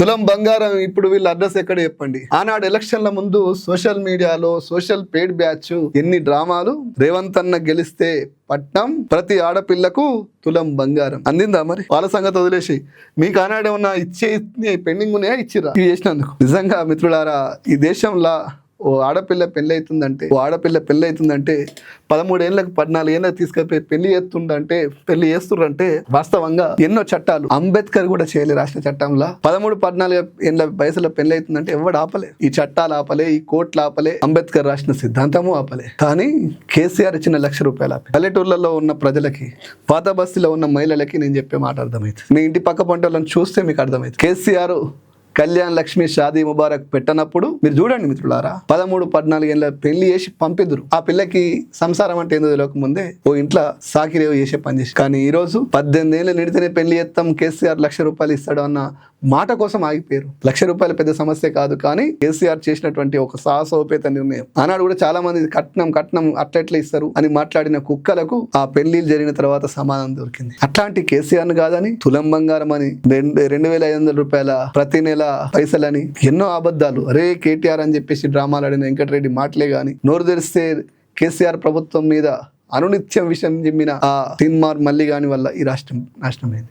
తులం బంగారం ఇప్పుడు వీళ్ళ అడ్రస్ ఎక్కడ చెప్పండి? ఆనాడు ఎలక్షన్ల ముందు సోషల్ మీడియాలో సోషల్ పెయిడ్ బ్యాచ్ ఎన్ని డ్రామాలు? రేవంత్ అన్న గెలిస్తే పట్నం ప్రతి ఆడపిల్లకు తులం బంగారం. అందిందా మరి? వాళ్ళ సంగతి వదిలేసి. మీకు ఆనాడు ఏమన్నా ఇచ్చే పెండింగ్ ఉన్నాయా? ఇచ్చిరా ఇవి చేసినందుకు. నిజంగా మిత్రులారా ఈ దేశంలో ఓ ఆడపిల్ల పెళ్ళి ఓ ఆడపిల్ల పెళ్ళి అవుతుందంటే పదమూడేళ్ళకి పద్నాలుగు ఏళ్ళకి తీసుకెళ్ళి పెళ్ళి చేస్తుండంటే పెళ్ళి చేస్తుండ్రంటే వాస్తవంగా ఎన్నో చట్టాలు. అంబేద్కర్ కూడా చేయలే రాసిన చట్టంలో. పదమూడు పద్నాలుగు ఏళ్ళ వయసులో పెళ్ళి అవుతుందంటే ఎవడు ఆపలే. ఈ చట్టాలు ఆపలే ఈ కోట్లు ఆపలే అంబేద్కర్ రాసిన సిద్ధాంతము ఆపలే. కానీ కేసీఆర్ ఇచ్చిన లక్ష రూపాయలు ఆపే. పల్లెటూర్లలో ఉన్న ప్రజలకి పాత బస్తీలో ఉన్న మహిళలకి నేను చెప్పే మాట అర్థమైంది మీ ఇంటి పక్క పంట వాళ్ళని చూస్తే మీకు అర్థమైంది కేసీఆర్ కళ్యాణ్ లక్ష్మి షాదీ ముబారక్ పెట్టనప్పుడు మీరు చూడండి మిత్రులారా పదమూడు పద్నాలుగు ఏళ్ళ పెళ్ళి చేసి పంపిద్దురు. ఆ పిల్లకి సంసారం అంటే ఏందో తెలియకముందే ఓ ఇంట్లో సాకిరేవు చేసే పని చేసి. కానీ ఈ రోజు పద్దెనిమిది ఏళ్ళు నిడితేనే పెళ్ళి చేస్తాం కేసీఆర్ లక్ష రూపాయలు ఇస్తాడు అన్న మాట కోసం ఆగిపోయారు. లక్ష రూపాయలు పెద్ద సమస్య కాదు కానీ కేసీఆర్ చేసినటువంటి ఒక సాహసోపేత నిర్ణయం. ఆనాడు కూడా చాలా మంది కట్నం కట్నం అట్లెట్లా ఇస్తారు అని మాట్లాడిన కుక్కలకు ఆ పెళ్ళిలు జరిగిన తర్వాత సమాధానం దొరికింది. అట్లాంటి కేసీఆర్ కాదని తులం బంగారం అని రెండు రెండు వేల ఐదు వందల రూపాయల ప్రతి నెల పైసలని ఎన్నో అబద్ధాలు. అరే కేటీఆర్ అని చెప్పేసి డ్రామాలు ఆడిన వెంకటరెడ్డి మాటలే గాని నోరు తెరిస్తే కేసీఆర్ ప్రభుత్వం మీద అనునిత్యం విషయం చెప్పిన ఆ తిన్మార్ మళ్ళీ గాని వల్ల ఈ రాష్ట్రం నాశనమైంది.